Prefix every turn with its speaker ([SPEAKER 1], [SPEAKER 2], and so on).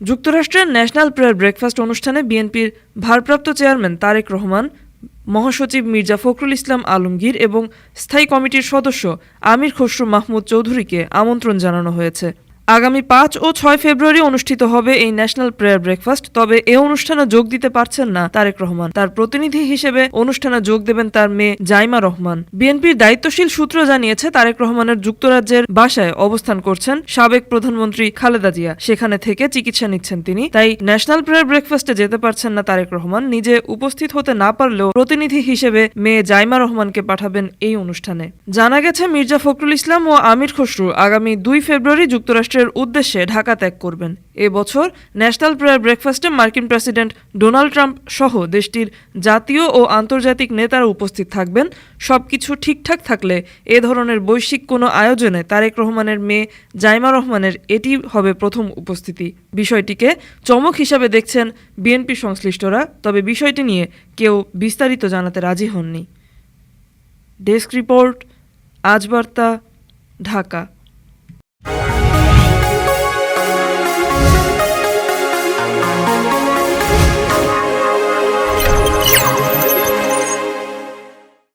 [SPEAKER 1] যুক্তরাষ্ট্রের national prayer breakfast অনুষ্ঠানে বিএনপির ভারপ্রাপ্ত চেয়ারম্যান তারেক রহমান, মহাসচিব মির্জা ফখরুল ইসলাম আলমগীর এবং স্থায়ী কমিটির সদস্য আমির খসরু মাহমুদ চৌধুরীকে আমন্ত্রণ জানানো হয়েছে। আগামী পাঁচ ও ছয় ফেব্রুয়ারি অনুষ্ঠিত হবে এই ন্যাশনাল প্রেয়ার ব্রেকফাস্ট, তবে এ অনুষ্ঠানে যোগ দিতে পারছেন না তারেক রহমান। তার প্রতিনিধি হিসেবে অনুষ্ঠানে যোগ দেবেন তার মেয়ে জাইমা রহমান। বিএনপির দায়িত্বশীল সূত্র জানিয়েছে, তারেক রহমানের যুক্তরাজ্যের বাসায় অবস্থান করছেন সাবেক প্রধানমন্ত্রী খালেদা জিয়া। সেখানে থেকে চিকিৎসা নিচ্ছেন তিনি। তাই ন্যাশনাল প্রেয়ার ব্রেকফাস্টে যেতে পারছেন না তারেক রহমান। নিজে উপস্থিত হতে না পারলেও প্রতিনিধি হিসেবে মেয়ে জাইমা রহমানকে পাঠাবেন এই অনুষ্ঠানে। জানা গেছে, মির্জা ফখরুল ইসলাম ও আমির খসরু আগামী দুই ফেব্রুয়ারি যুক্তরাষ্ট্রের উদ্দেশ্যে ঢাকা ত্যাগ করবেন। এ বছর ন্যাশনাল প্রেয়ার ব্রেকফাস্টে মার্কিন প্রেসিডেন্ট ডোনাল্ড ট্রাম্প সহ দেশটির জাতীয় ও আন্তর্জাতিক নেতারা উপস্থিত থাকবেন। সবকিছু ঠিকঠাক থাকলে এ ধরনের বৈশ্বিক কোনো আয়োজনে তারেক রহমানের মেয়ে জাইমা রহমানের এটি হবে প্রথম উপস্থিতি। বিষয়টিকে চমক হিসাবে দেখছেন বিএনপি সংশ্লিষ্টরা, তবে বিষয়টি নিয়ে কেউ বিস্তারিত জানাতে রাজি হননি। ডেস্ক রিপোর্ট আজ বার্তা ঢাকা।